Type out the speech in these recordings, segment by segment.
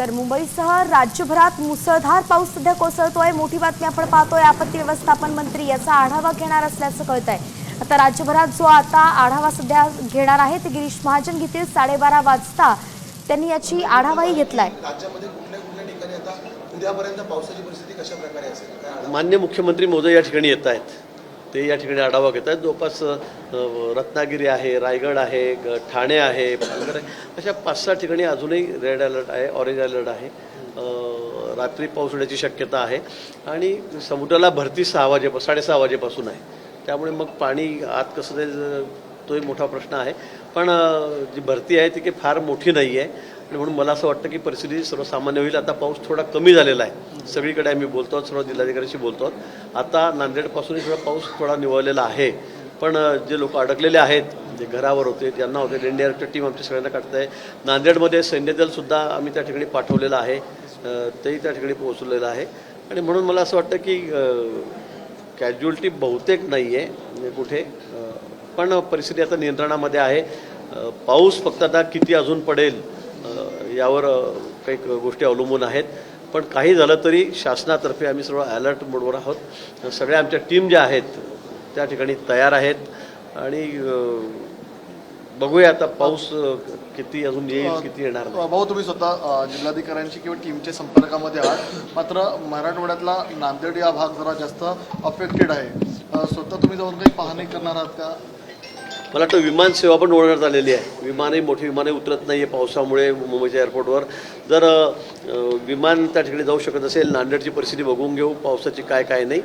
तर मुंबईसह राज्यभरात मुसळधार पाऊस सध्या कोसळतोय. मोठी बातमी आपण पाहतोय आपत्ती व्यवस्थापन मंत्री याचा आढावा घेणार असल्याचं कळत आहे आता राज्यभरात जो आता आढावा सध्या घेणार आहे ते गिरीश महाजन घेतील साडेबारा वाजता. त्यांनी याची आढावाही घेतलाय. राज्यामध्ये कुठल्या कुठल्या ठिकाणी आता उद्यापर्यंत पावसाची परिस्थिती कशा प्रकारे असेल? काय आढावा? मान्य मुख्यमंत्री महोदय या ठिकाणी येत आहेत. ते या ठिकाणी आढावा घेत आहेत. जवळपास रत्नागिरी आहे रायगड आहे ग- ठाणे आहे पालघर आहे. अशा पाच सहा ठिकाणी अजूनही रेड अलर्ट आहे ऑरेंज अलर्ट आहे. रात्री पाऊस होण्याची शक्यता आहे. आणि समुद्राला भरती सहा वाजे साडेसहा वाजेपासून आहे. त्यामुळे मग पाणी आत कसं ते तोही मोठा प्रश्न आहे. पण जी भरती आहे ती काही फार मोठी नाही आहे. आणि म्हणून मला असं वाटतं की परिस्थिती सर्वसामान्य होईल. आता पाऊस थोडा कमी झालेला आहे. सगळीकडे आम्ही बोलतो आहोत सर्व जिल्हाधिकाऱ्यांशी बोलतो आहोत. आता नांदेडपासूनही थोडा पाऊस थोडा निवळलेला आहे. पण जे लोक अडकलेले आहेत जे घरावर होते ज्यांना होते इंडिया टीम आमच्या सगळ्यांना काढत आहे नांदेडमध्ये सैन्यदलसुद्धा आम्ही त्या ठिकाणी पाठवलेलं आहे. तेही त्या ठिकाणी पोहोचवलेलं आहे. आणि म्हणून मला असं वाटतं की कॅज्युअल्टी बहुतेक नाही आहे म्हणजे कुठे पण परिस्थिती आता नियंत्रणामध्ये आहे. पाऊस फक्त आता किती अजून पडेल यावर काही गोष्टी अवलंबून आहेत. पण काही झालं तरी शासनातर्फे आम्ही सर्व अलर्ट मोडवर आहोत. सगळ्या आमच्या टीम ज्या आहेत त्या ठिकाणी तयार आहेत. आणि बघूया आता पाऊस किती अजून येईल किती येणार भाऊ तुम्ही स्वतः जिल्हाधिकाऱ्यांशी किंवा टीमच्या संपर्कामध्ये आहात. मात्र मराठवाड्यातला नांदेड या भाग जरा जास्त अफेक्टेड आहे. स्वतः तुम्ही जाऊन काही पाहणी करणार आहात का? मला वाटतं विमान सेवा पण ओळखण्यात आलेली आहे. विमानही मोठी विमाने उतरत नाही आहे पावसामुळे मुंबईच्या एअरपोर्टवर जर विमान त्या ठिकाणी जाऊ शकत असेल नांदेडची परिस्थिती बघून घेऊ पावसाची काय काय नाही.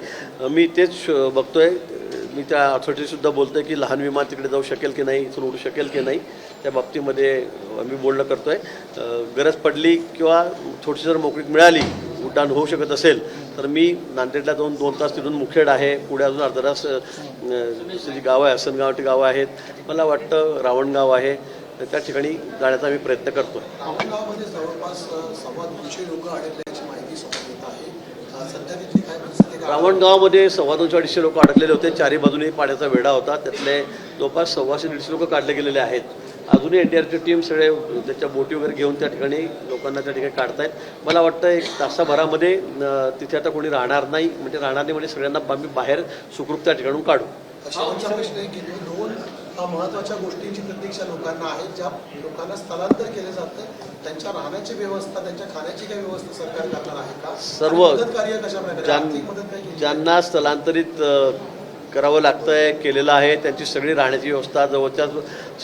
मी तेच श- बघतोय. मी त्या अथॉरिटीसुद्धा बोलतोय की लहान विमान तिकडे जाऊ शकेल की नाही इथून उडू शकेल की नाही त्या बाबतीमध्ये आम्ही बोलणं करतोय. आहे गरज पडली किंवा थोडीशी जर मोकळीक मिळाली उड्डाण होऊ शकत असेल तर मी नांदेडला जाऊन दोन तास तिथून मुखेड आहे पुढे अजून अर्धा तास जी गावं आहे हसनगावची गावं आहेत. मला वाटतं रावणगाव आहे. तर त्या ठिकाणी जाण्याचा मी प्रयत्न करतो रावणगावमध्ये सव्वा दोनशे अडीचशे लोक अडकलेले होते. चारी बाजूने पाण्याचा वेढा होता. त्यातले जवळपास सव्वाशे दीडशे लोक काढले गेलेले आहेत. अजूनही एन डी आरची टीम सगळे त्याच्या बोटी वगैरे घेऊन त्या ठिकाणी लोकांना त्या ठिकाणी काढतायत. मला वाटतं एक तासाभरामध्ये तिथे आता कोणी राहणार नाही. म्हणजे राहणार नाही म्हणजे सगळ्यांना आम्ही बाहेर सुखरूप त्या ठिकाणून काढू. महत्त्वाच्या गोष्टींची प्रतीक्षा लोकांना आहे ज्या लोकांना स्थलांतर केलं जातं त्यांच्या राहण्याची व्यवस्था त्यांच्या खाण्याची काय व्यवस्था सरकार करणार आहे का? सर्व कार्य कशा प्रकारे? ज्यांना स्थलांतरित करावं लागतं आहे केलेलं आहे. त्यांची सगळी राहण्याची व्यवस्था जवळच्याच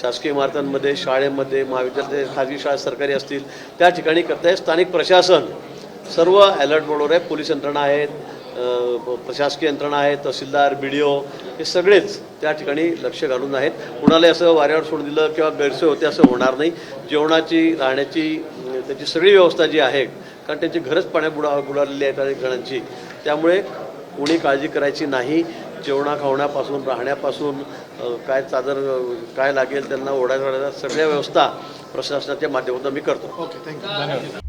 शासकीय इमारतांमध्ये शाळेमध्ये महाविद्यालय खाजगी शाळा सरकारी असतील त्या ठिकाणी करताय स्थानिक प्रशासन सर्व अलर्ट बोर्डवर आहे पोलीस यंत्रणा आहेत प्रशासकीय यंत्रणा आहे तहसीलदार बी डी ओ हे सगळेच त्या ठिकाणी लक्ष घालून आहेत. कुणाला असं वाऱ्यावर सोडून दिलं किंवा गैरसोय होते असं होणार नाही. जेवणाची राहण्याची त्याची सगळी व्यवस्था जी आहे कारण त्यांची घरच पाण्यात बुडा बुडालेली आहेत अनेक जणांची त्यामुळे कोणी काळजी करायची नाही. जेवणा खावण्यापासून राहण्यापासून काय चादर काय लागेल त्यांना ओढायला सगळ्या व्यवस्था प्रशासनाच्या माध्यमातून मी करतो. ओके थँक्यू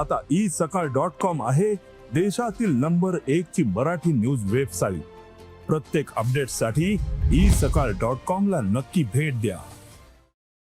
आता ई सकाळ डॉट कॉम आहे देशातील नंबर एक ची मराठी न्यूज वेबसाईट प्रत्येक अपडेटसाठी ई सकाळ डॉट कॉम ला नक्की भेट द्या.